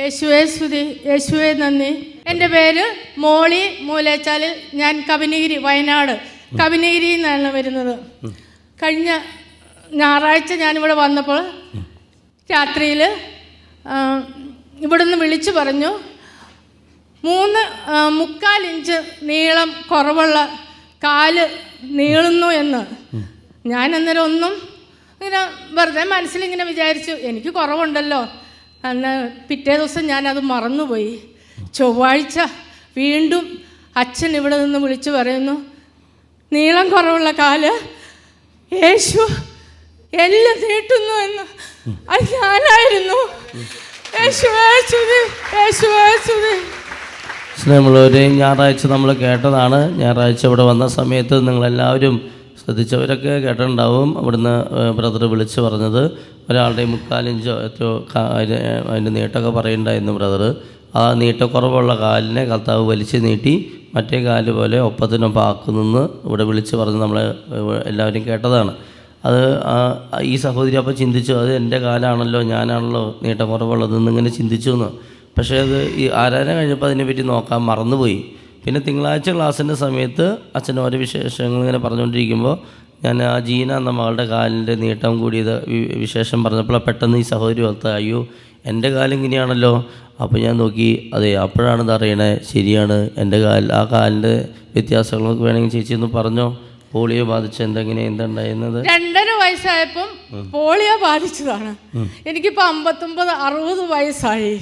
യേശുവെ സ്തുതി. യേശുവേ നന്ദി. എന്റെ പേര് മോളി മൂലേച്ചാലിൽ. ഞാൻ കബിനഗിരി വയനാട്. കവിനഗിരിയിൽ നിന്നാണ് വരുന്നത്. കഴിഞ്ഞ ഞായറാഴ്ച ഞാനിവിടെ വന്നപ്പോൾ രാത്രിയിൽ ഇവിടുന്ന് വിളിച്ചു പറഞ്ഞു മൂന്ന് മുക്കാൽ ഇഞ്ച് നീളം കുറവുള്ള കാൽ നീളുന്നു എന്ന്. ഞാൻ അന്നേരം ഒന്നും ഇങ്ങനെ വെറുതെ മനസ്സിലിങ്ങനെ വിചാരിച്ചു എനിക്ക് കുറവുണ്ടല്ലോ. അന്ന് പിറ്റേ ദിവസം ഞാനത് മറന്നുപോയി. ചൊവ്വാഴ്ച വീണ്ടും അച്ഛൻ ഇവിടെ നിന്ന് വിളിച്ചു പറയുന്നു നീളം കുറവുള്ള കാൽ യേശു എല്ലാം നീട്ടുന്നു എന്ന്. അത് ഞാനായിരുന്നു. സ്നേഹമുള്ളവരെയും ഞായറാഴ്ച നമ്മൾ കേട്ടതാണ്. ഞായറാഴ്ച ഇവിടെ വന്ന സമയത്ത് നിങ്ങളെല്ലാവരും ശ്രദ്ധിച്ചവരൊക്കെ കേട്ടിട്ടുണ്ടാവും. അവിടുന്ന് ബ്രദർ വിളിച്ച് പറഞ്ഞത് ഒരാളുടെ മുക്കാലിഞ്ചോ എത്രയോ അതിന്റെ നീട്ടമൊക്കെ പറയുന്നുണ്ടായിരുന്നു ബ്രദർ ആ നീട്ടക്കുറവുള്ള കാലിനെ കർത്താവ് വലിച്ച് നീട്ടി മറ്റേ കാൽ പോലെ ഒപ്പത്തിനൊപ്പം ആക്കുന്നെന്ന് ഇവിടെ വിളിച്ച് പറഞ്ഞ് നമ്മളെ എല്ലാവരും കേട്ടതാണ്. അത് ഈ സഹോദരി അപ്പോൾ ചിന്തിച്ചു അത് എന്റെ കാലാണല്ലോ ഞാനാണല്ലോ നീട്ടം കുറവുള്ളതെന്ന് ഇങ്ങനെ ചിന്തിച്ചു എന്ന്. പക്ഷേ അത് ഈ ആരാധന കഴിഞ്ഞപ്പോൾ അതിനെപ്പറ്റി നോക്കാൻ മറന്നുപോയി. പിന്നെ തിങ്കളാഴ്ച ക്ലാസ്സിന്റെ സമയത്ത് അച്ഛൻ ഓരോ വിശേഷങ്ങൾ ഇങ്ങനെ പറഞ്ഞുകൊണ്ടിരിക്കുമ്പോൾ ഞാൻ ആ ജീന എന്ന മകളുടെ കാലിന്റെ നീട്ടം കൂടിയത് വിശേഷം പറഞ്ഞപ്പോൾ പെട്ടെന്ന് ഈ സഹോദരി ഓർത്ത് അയ്യോ എന്റെ കാലം ഇങ്ങനെയാണല്ലോ. അപ്പോൾ ഞാൻ നോക്കി അതെ അപ്പോഴാണ് ഇത് അറിയണേ ശരിയാണ്. എന്റെ കാൽ ആ കാലിന്റെ വ്യത്യാസങ്ങളൊക്കെ വേണമെങ്കിൽ ചേച്ചി ഒന്ന് പറഞ്ഞോ? പോളിയോ ബാധിച്ച എന്തെങ്ങനെ എന്തുണ്ടായിരുന്നത്? രണ്ടര വയസ്സായപ്പം പോളിയോ ബാധിച്ചതാണ്. എനിക്കിപ്പോൾ അമ്പത്തൊമ്പത് അറുപത് വയസ്സായി.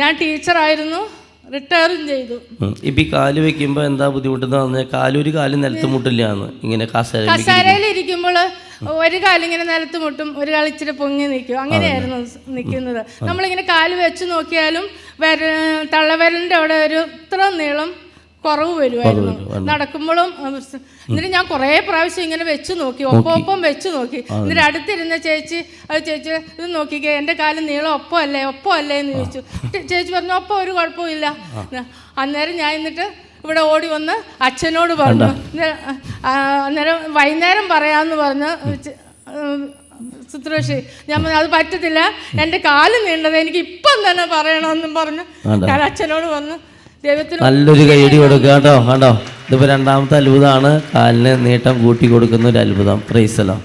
ഞാൻ ടീച്ചറായിരുന്നു. റിട്ടയറും ചെയ്തു. ഇപ്പൊ ഈ കാൽ വെക്കുമ്പോ എന്താ ബുദ്ധിമുട്ടെന്ന് പറഞ്ഞാൽ കാലൊരു കാൽ നിലത്ത് മുട്ടില്ല ഇങ്ങനെ കസേര ഇരിക്കുമ്പോൾ ഒരു കാലിങ്ങനെ നിലത്ത് മുട്ടും ഒരു കാൽ ഇച്ചിരി പൊങ്ങി നിൽക്കും അങ്ങനെയായിരുന്നു നിൽക്കുന്നത് നമ്മളിങ്ങനെ കാൽ വെച്ച് നോക്കിയാലും വര തള്ളവിരലിന്റെ അവിടെ ഒരു ഇത്ര നീളം കുറവ് വരുമായിരുന്നു നടക്കുമ്പോഴും എന്നിട്ട് ഞാൻ കുറേ പ്രാവശ്യം ഇങ്ങനെ വെച്ച് നോക്കി ഒപ്പം ഒപ്പം വെച്ച് നോക്കി. എന്നിട്ട് അടുത്തിരുന്ന ചേച്ചി അത് ചേച്ചി ഇത് നോക്കിക്കേ എന്റെ കാലം നീളം ഒപ്പം അല്ലേ ഒപ്പം അല്ലേ എന്ന് ചോദിച്ചു ചേച്ചി പറഞ്ഞു ഒപ്പം ഒരു കുഴപ്പമില്ല അന്നേരം ഞാൻ എന്നിട്ട് ഇവിടെ ഓടി വന്ന് അച്ഛനോട് പറഞ്ഞു. അന്നേരം വൈകുന്നേരം പറയാമെന്ന് പറഞ്ഞ് ചെ- ഞാൻ അത് പറ്റത്തില്ല. എന്റെ കാൽ നീണ്ടത് എനിക്ക് ഇപ്പം തന്നെ പറയണമെന്നും പറഞ്ഞു ഞാൻ അച്ഛനോട് പറഞ്ഞു നല്ലൊരു കൈയടി കൊടുക്കുക കേട്ടോ കണ്ടോ ഇതിപ്പോ രണ്ടാമത്തെ അത്ഭുതമാണ്. കാലിന് നീട്ടം കൂട്ടി കൊടുക്കുന്ന ഒരു അത്ഭുതം. പ്രൈസലോ